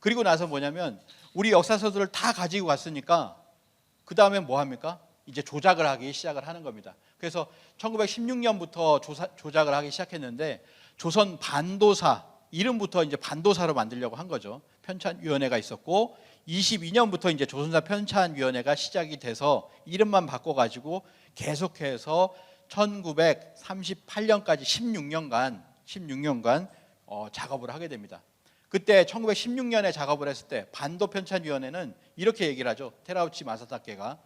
그리고 나서 뭐냐면 우리 역사서들을 다 가지고 갔으니까 그 다음에 뭐 합니까? 이제 조작을 하기 시작을 하는 겁니다. 그래서 1916년부터 조작을 하기 시작했는데 조선 반도사 이름부터 이제 반도사로 만들려고 한 거죠. 편찬위원회가 있었고 22년부터 이제 조선사 편찬위원회가 시작이 돼서 이름만 바꿔가지고 계속해서 1938년까지 16년간 16년간 어, 작업을 하게 됩니다. 그때 1916년에 작업을 했을 때 반도 편찬 위원회는 이렇게 얘기를 하죠. 테라우치 마사타케가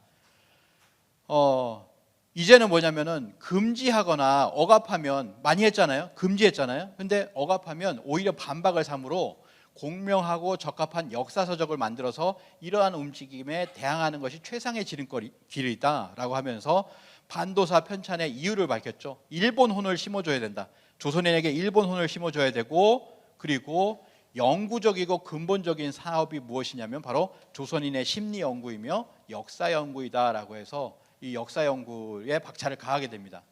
어, 이제는 뭐냐면은 금지하거나 억압하면 많이 했잖아요. 금지했잖아요. 근데 억압하면 오히려 반박을 삼으로 공명하고 적합한 역사서적을 만들어서 이러한 움직임에 대항하는 것이 최상의 지름길이다라고 하면서 반도사 편찬의 이유를 밝혔죠. 일본 혼을 심어줘야 된다. 조선인에게 일본 혼을 심어줘야 되고 그리고 영구적이고 근본적인 사업이 무엇이냐면 바로 조선인의 심리 연구이며 역사 연구이다라고 해서 이 역사 연구에 박차를 가하게 됩니다.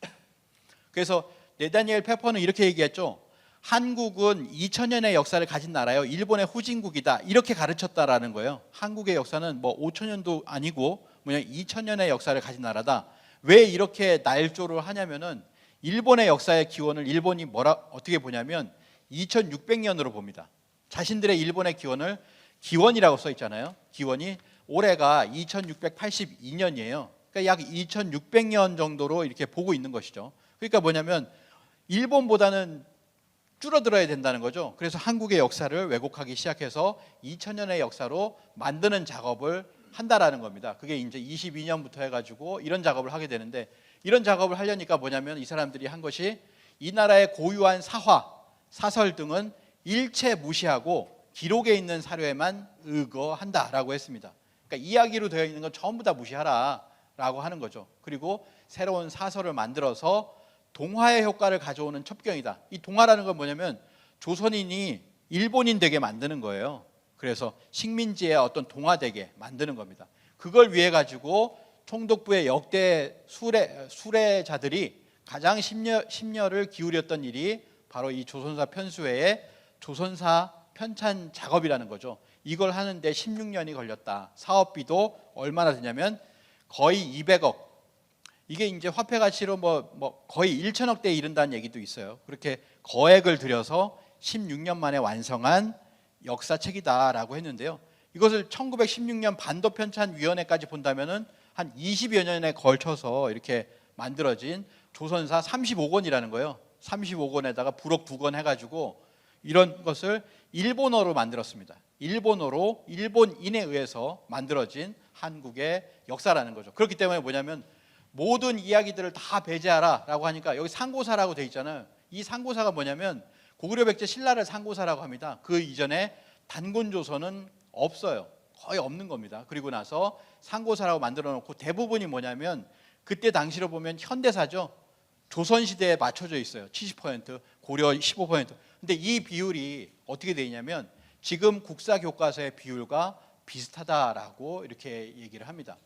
그래서 네다니엘 페퍼는 이렇게 얘기했죠. 한국은 2000년의 역사를 가진 나라요. 일본의 후진국이다. 이렇게 가르쳤다라는 거예요. 한국의 역사는 뭐 5000년도 아니고 뭐냐 2000년의 역사를 가진 나라다. 왜 이렇게 날조를 하냐면은 일본의 역사의 기원을 일본이 뭐라 어떻게 보냐면 2600년으로 봅니다. 자신들의 일본의 기원을 기원이라고 써 있잖아요. 기원이 올해가 2682년이에요. 그러니까 약 2600년 정도로 이렇게 보고 있는 것이죠. 그러니까 뭐냐면 일본보다는 줄어들어야 된다는 거죠. 그래서 한국의 역사를 왜곡하기 시작해서 2000년의 역사로 만드는 작업을 한다라는 겁니다. 그게 이제 22년부터 해가지고 이런 작업을 하게 되는데 이런 작업을 하려니까 뭐냐면 이 사람들이 한 것이 이 나라의 고유한 사화, 사설 등은 일체 무시하고 기록에 있는 사료에만 의거한다라고 했습니다. 그러니까 이야기로 되어 있는 건 전부 다 무시하라라고 하는 거죠. 그리고 새로운 사설을 만들어서 동화의 효과를 가져오는 첩경이다. 이 동화라는 건 뭐냐면 조선인이 일본인 되게 만드는 거예요. 그래서 식민지의 어떤 동화되게 만드는 겁니다. 그걸 위해 가지고 총독부의 역대 수레 수레자들이 가장 심려, 심려를 기울였던 일이 바로 이 조선사 편수회의 조선사 편찬 작업이라는 거죠. 이걸 하는데 16년이 걸렸다. 사업비도 얼마나 드냐면 거의 200억. 이게 이제 화폐 가치로 뭐, 뭐 거의 1천억 대에 이른다는 얘기도 있어요. 그렇게 거액을 들여서 16년 만에 완성한 역사책이다라고 했는데요. 이것을 1916년 반도 편찬 위원회까지 본다면은 한 20여 년에 걸쳐서 이렇게 만들어진 조선사 35권이라는 거예요. 35권에다가 부록 두 권 해가지고 이런 것을 일본어로 만들었습니다. 일본어로 일본인에 의해서 만들어진 한국의 역사라는 거죠. 그렇기 때문에 뭐냐면 모든 이야기들을 다 배제하라라고 하니까 여기 상고사라고 돼 있잖아요. 이 상고사가 뭐냐면 고구려 백제 신라를 상고사라고 합니다. 그 이전에 단군 조선은 없어요. 거의 없는 겁니다. 그리고 나서 상고사라고 만들어 놓고 대부분이 뭐냐면 그때 당시로 보면 현대사죠. 조선 시대에 맞춰져 있어요. 70% 고려 15%. 근데 이 비율이 어떻게 돼 있냐면 지금 국사 교과서의 비율과 비슷하다라고 이렇게 얘기를 합니다.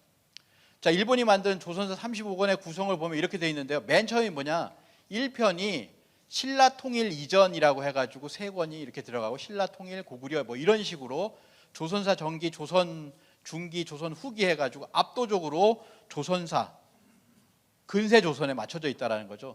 자, 일본이 만든 조선서 35권의 구성을 보면 이렇게 돼 있는데요. 맨 처음이 뭐냐? 1편이 신라 통일 이전이라고 해 가지고 세 권이 이렇게 들어가고 신라 통일 고구려 뭐 이런 식으로 조선사 전기, 조선 중기, 조선 후기 해 가지고 압도적으로 조선사 근세 조선에 맞춰져 있다라는 거죠.